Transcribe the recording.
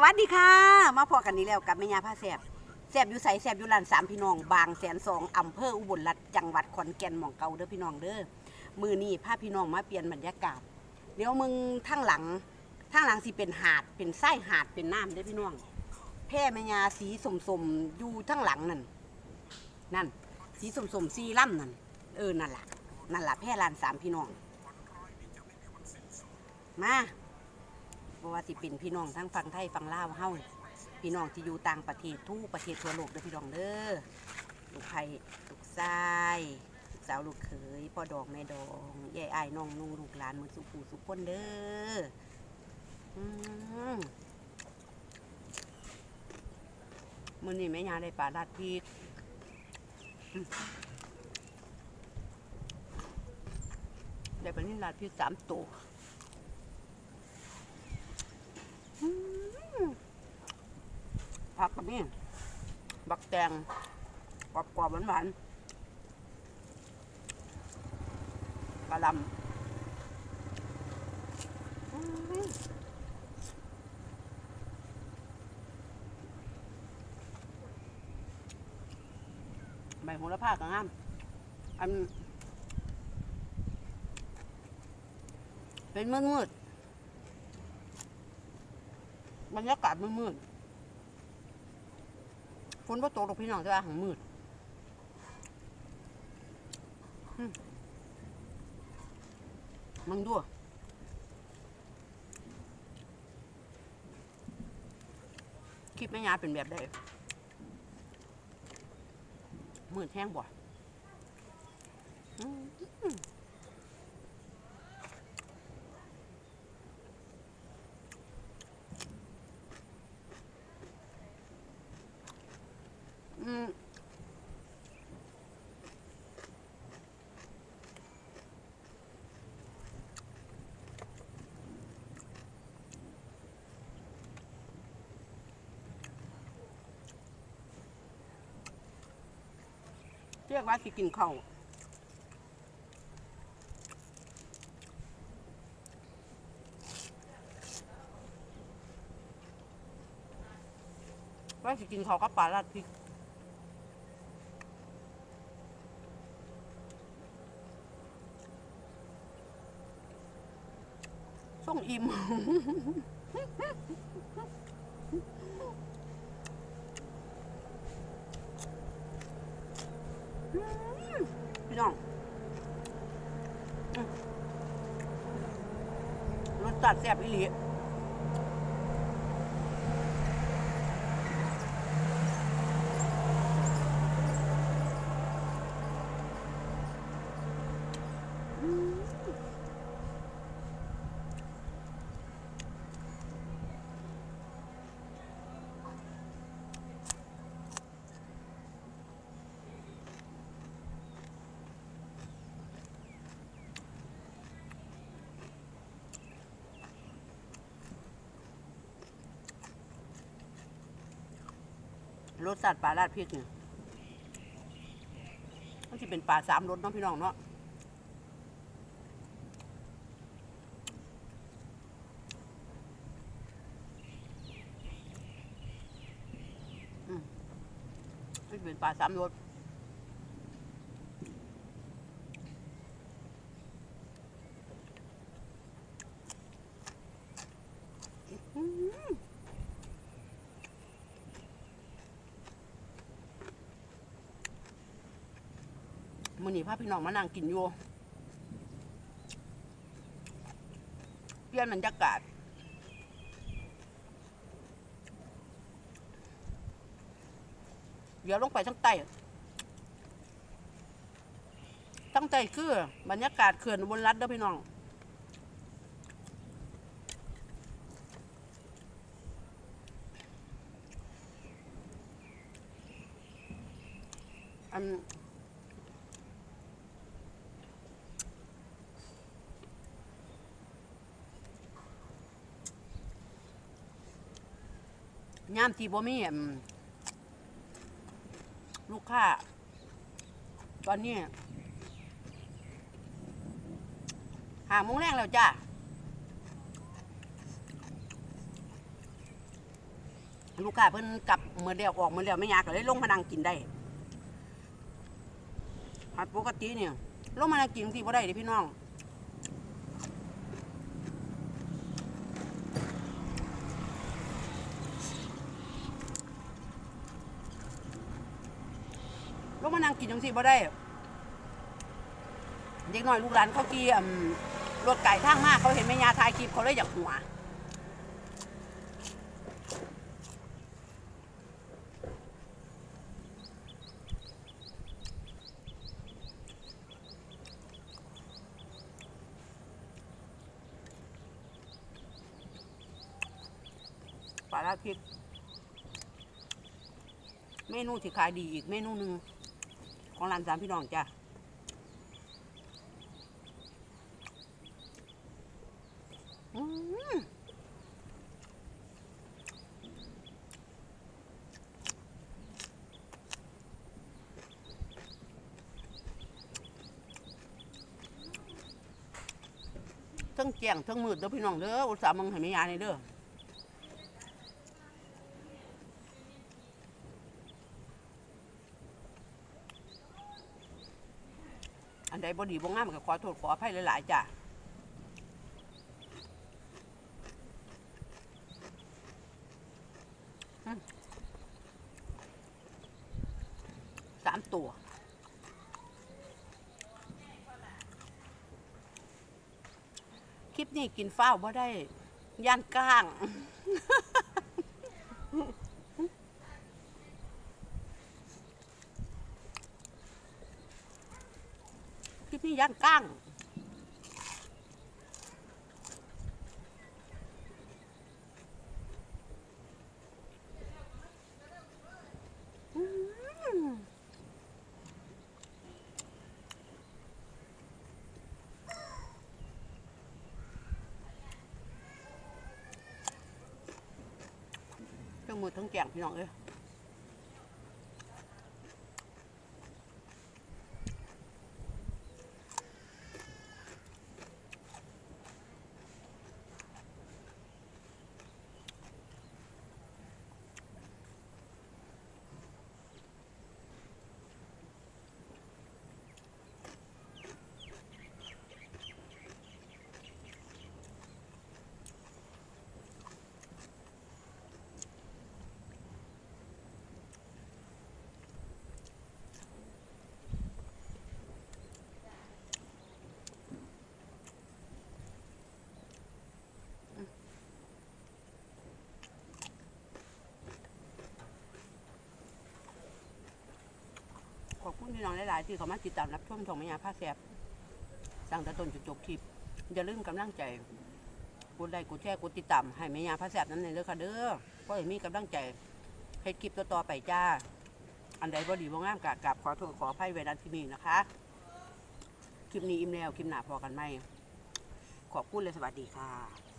วัสดีค่ะ มาพอกันนี้แล้วกับแม่ยาผ้าแสบแสบอยู่ใสแสบอยู่ลานสามพี่น้อง บางแสนสองอำเภออุบลรัตน์จังหวัดขอนแก่นหมองเก่าเด้อพี่น้องเด้อมือนี้าพี่น้องมาเปลี่ยนบรรยากาศ เดี๋ยวมึงทั้งหลังทั้งหลังสิเป็นหาดเป็นไส้หาดเป็นน้ำเด้อพี่น้องแพ่แม่ยาสีสมๆอยู่ทั้งหลังนั่นนั่น สีสมๆสีล่ำนั่นเออนั่นล่ะนั่นล่ะแพ่ลานสามพี่น้องมา บ่ว่าสิเป็นพี่น้องทั้งฝั่งไทยฝั่งลาวเฮาพี่น้องที่อยู่ต่างประเทศทุกประเทศทั่วโลกเด้อพี่น้องเด้อลูกไผ่ลูกชายลูกสาวลูกเขยพ่อดอกแม่ดองยายอ้ายน้องนุ่งลูกหลานมือสุขูสุขคนเด้อมือนี้แม่ยาได้ปลาดัดพริกได้ปลานิ่ลาดพริกสามตัว ผักกับนี่บักแตงกรอบกรอบหวานหวานๆกะลำอื้อหือใบโหระพาก็งาม อัน เป็นมืดมืดๆบรรยากาศมืดมืดๆ ฝนบ่ตกดอกพี่น้องแต่ว่าหังมืดมึงดูคลิปแม่ยาเป็นแบบใดมืดแห้งบ่ รียกว่าสิกินข้าวว่าสิกินข้าวกับปลาลัดพริกส่งอิ่ม พี่น้องรสจัดแซ่บอีหลีอืม รสจัดปลาราดพริกเนี่ยมันจะเป็นปลาสามรสเนาะพี่น้องเนาะอืมมันจะเป็นปลาสามรส มื่อนี้พาพี่น้องมานั่งกินอยู่เปลี่ยนบรรยากาศเดี๋ยวลงไปทั้งใต้ทั้งใต้คือบรรยากาศเขื่อนบนรัฐเด้อพี่น้องอัน ย่ามที่บ่มีอั่ลูกค้า ตอนนี้หาโมงแรงแล้วจ้าลูกค้าเพิ่นกลับเมื่อเดียวออกเมื่อเดียวไม่ยากก็เลยลงมานั่งกินได้หัดปกติเนี่ยลงมานั่งกินที่บ่ได้เด้พี่น้อง ลงมานั่งกินจังซี่บ่ได้เด็กน้อยลูกหลานเขาขี่มรถไก่ทางมากเขาเห็นแม่ยาถ่ายคลิปเขาเลยอยากหัวปลาลาดพริกเมนูที่ขายดีอีกเมนูหนึ่ง ของร้านสามพี่น้องจ้ะอืมเทั้งแจ้งทั้งมืดเด้อพี่น้องเด้ออุตส่าห์มึงให้แม่ยานี่เด้อ อันใดบ่ดีบ่งามก็ขอโทษขออภัยหลายๆจ้ะสามตัวคลิปนี้กินฟ้าวบ่ได้ ย่านก้าง คลิปนี้ ย่านก้างทั้งมือทั้งแกงพี่น้องเอ้ย พี่น้องหลายๆที่เขามาติดตามรับชมช่องม่ยาผ้าแสบสั่งต่ต้นจุดจบคลิปอย่าลืมกำลังใจกดไลค์กดแชร์กดติดตามให้แม่ยาผ้าแสบนั้นเลยเด้อค่ะเด้อเพราะให้มีกำลังใจให้คลิปต่อไปจ้า อันใดบ่ดีบ่งามกะกับขอโทษขออภัยไว้ณที่นี้นะคะ คลิปนี้อิ่มแล้วคลิปหนาพอกันไหมขอบคุณเลยสวัสดีค่ะ